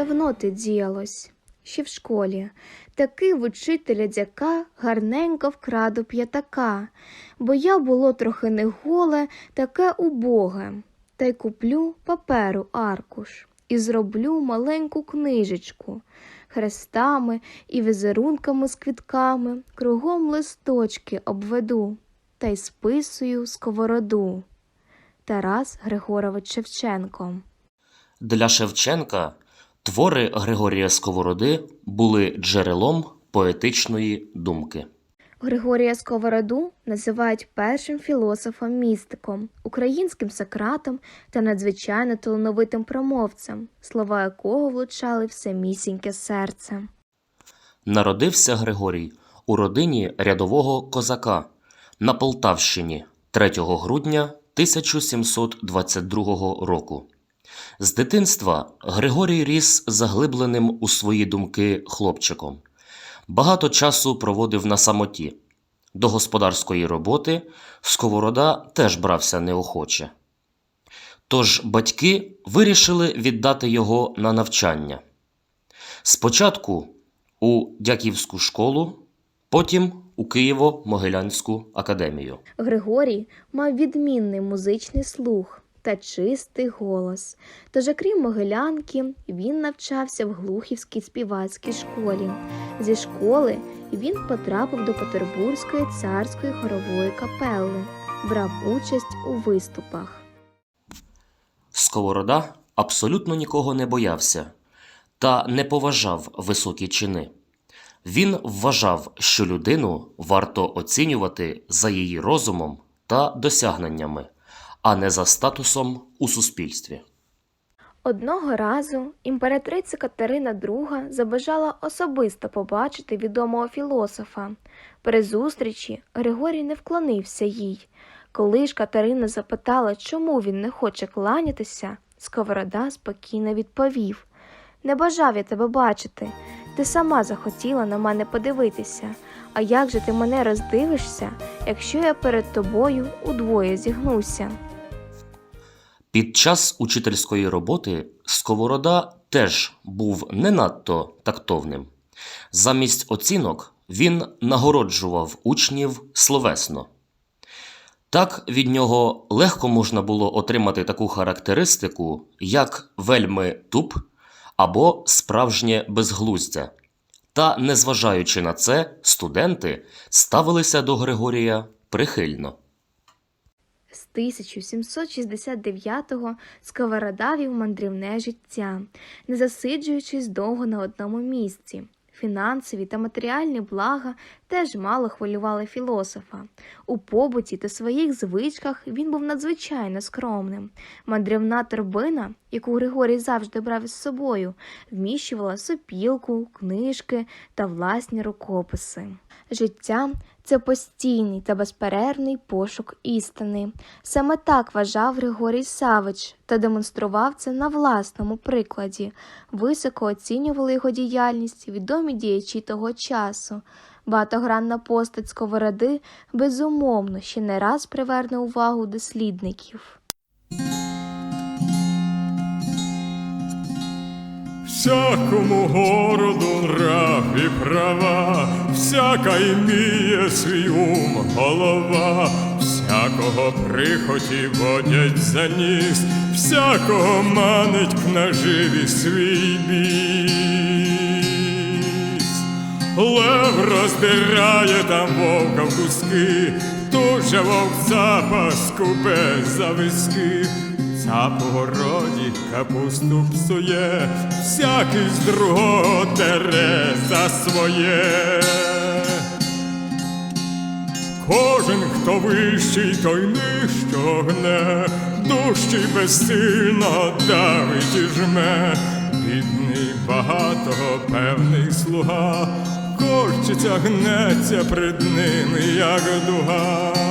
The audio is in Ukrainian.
давно те діялось, ще в школі. Таки в учителя дяка гарненько вкраду п'ятака, бо я було трохи не голе, таке убоге. Та й куплю паперу аркуш і зроблю маленьку книжечку хрестами і візерунками з квітками, кругом листочки обведу та й списую сковороду. Тарас Григорович Шевченко Для Шевченка твори Григорія Сковороди були джерелом поетичної думки. Григорія Сковороду називають першим філософом-містиком, українським Сократом та надзвичайно талановитим промовцем, слова якого влучали в самісіньке серце. Народився Григорій у родині рядового козака на Полтавщині 3 грудня 1722 року. З дитинства Григорій ріс заглибленим у свої думки хлопчиком. Багато часу проводив на самоті. До господарської роботи Сковорода теж брався неохоче. Тож батьки вирішили віддати його на навчання. Спочатку у Дяківську школу, потім у Києво-Могилянську академію. Григорій мав відмінний музичний слух та чистий голос. Тож, окрім Могилянки, він навчався в Глухівській співацькій школі. Зі школи він потрапив до Петербурзької царської хорової капели, брав участь у виступах. Сковорода абсолютно нікого не боявся та не поважав високі чини. Він вважав, що людину варто оцінювати за її розумом та досягненнями, а не за статусом у суспільстві. Одного разу імператриця Катерина II забажала особисто побачити відомого філософа. При зустрічі Григорій не вклонився їй. Коли ж Катерина запитала, чому він не хоче кланятися, Сковорода спокійно відповів Не бажав я тебе бачити. Ти сама захотіла на мене подивитися. А як же ти мене роздивишся, якщо я перед тобою удвоє зігнуся? Під час учительської роботи Сковорода теж був не надто тактовним. Замість оцінок він нагороджував учнів словесно. Так від нього легко можна було отримати таку характеристику, як вельми туп або справжнє безглуздя. Та, незважаючи на це, студенти ставилися до Григорія прихильно. З 1769-го Сковорода вів мандрівне життя, не засиджуючись довго на одному місці. Фінансові та матеріальні блага теж мало хвилювали філософа. У побуті та своїх звичках він був надзвичайно скромним. Мандрівна торбина, яку Григорій завжди брав із собою, вміщувала сопілку, книжки та власні рукописи. Життя це постійний та безперервний пошук істини. Саме так вважав Григорій Савич та демонстрував це на власному прикладі. Високо оцінювали його діяльність відомі діячі того часу. Багатогранна постать сковороди безумовно ще не раз приверне увагу дослідників. Всякому городу нрав і права, всяка іміє свій ум голова, всякого прихоті водять за ніс, всякого манить к наживі свій біс. Лев роздирає там вовка в куски, тут же вовк запас купе за виски. У городі капусту псує, всякий з другого дере за своє. Кожен, хто вищий, той нижчо гне, дужчий безсильно давить і жме, бідний багатого певний слуга, корчиться, гнеться пред ним, як дуга.